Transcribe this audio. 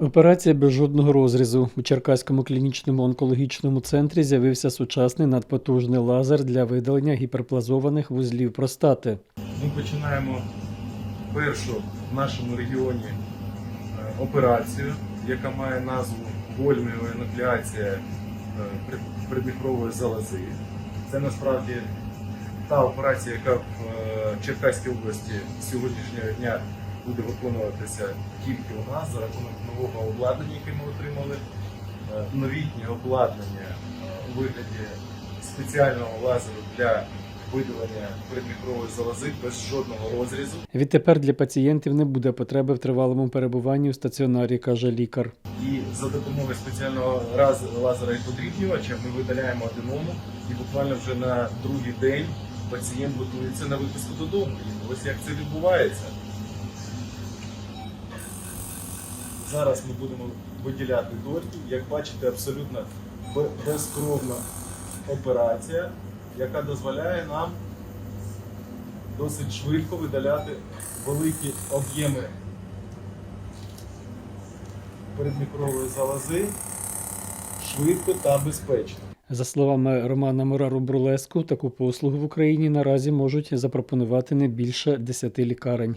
Операція без жодного розрізу. У Черкаському клінічному онкологічному центрі з'явився сучасний надпотужний лазер для видалення гіперплазованих вузлів простати. Ми починаємо першу в нашому регіоні е, операцію, яка має назву вольміова енуклеація е, предміхрової залози. Це насправді та операція, яка в е, Черкаській області сьогоднішнього дня буде виконуватися тільки у нас за рахунок нового обладнання, яке ми отримали. Е, Новітнє обладнання е, у вигляді спеціального лазеру для видалення предмікрової залози без жодного розрізу. Відтепер для пацієнтів не буде потреби в тривалому перебуванні у стаціонарі, каже лікар. І за допомогою спеціального лазера і подрібнювача ми видаляємо аденому, і буквально вже на другий день пацієнт готується на виписку додому. І ось як це відбувається. Зараз ми будемо виділяти дольки. Як бачите, абсолютно безкровна операція, яка дозволяє нам досить швидко видаляти великі об'єми передмікрової залози швидко та безпечно. За словами Романа Морару Брулеску, таку послугу в Україні наразі можуть запропонувати не більше 10 лікарень.